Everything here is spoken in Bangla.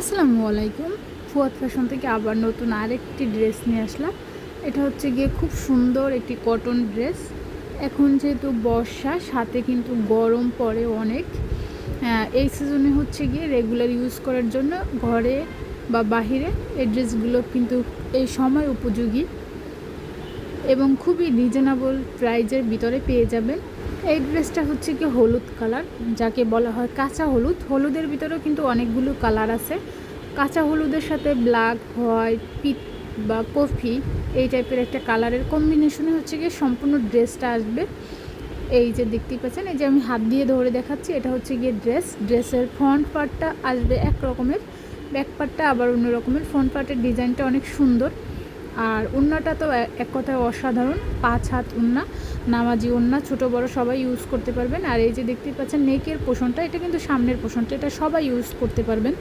আসসালামু আলাইকুম। ফুয়াদ ফ্যাশন থেকে আবার নতুন আরেকটি ড্রেস নিয়ে আসলাম। এটা হচ্ছে গিয়ে খুব সুন্দর একটি কটন ড্রেস। এখন যেহেতু বর্ষা, সাথে কিন্তু গরম পড়ে অনেক। এই সিজনে হচ্ছে গিয়ে রেগুলার ইউজ করার জন্য ঘরে বা বাহিরে এই ড্রেসগুলো কিন্তু এই সময় উপযোগী। এবং খুবই রিজনেবল প্রাইজের ভিতরে পেয়ে যাবেন। এই ড্রেসটা হচ্ছে কি হলুদ কালার, যাকে বলা হয় কাঁচা হলুদ। হলুদের ভিতরেও কিন্তু অনেকগুলো কালার আছে। কাঁচা হলুদের সাথে ব্ল্যাক, হোয়াইট পিট বা কফি এই টাইপের একটা কালারের কম্বিনেশনে হচ্ছে গিয়ে সম্পূর্ণ ড্রেসটা আসবে। এই যে দেখতেই পাচ্ছেন, এই যে আমি হাত দিয়ে ধরে দেখাচ্ছি, এটা হচ্ছে গিয়ে ড্রেস। ড্রেসের ফ্রন্ট পার্টটা আসবে এক রকমের, ব্যাক পার্টটা আবার অন্য রকমের। ফ্রন্ট পার্টের ডিজাইনটা অনেক সুন্দর। আর উন্নাটা তো এক কথায় অসাধারণ, পাঁচ হাত উন্না, নামাজি উন্না, ছোট বড় সবাই ইউজ করতে পারবেন। আর এই যে দেখতে পাচ্ছেন নেকের পোষণটা, এটা কিন্তু সামনের পোষণটা, এটা সবাই ইউজ করতে পারবেন।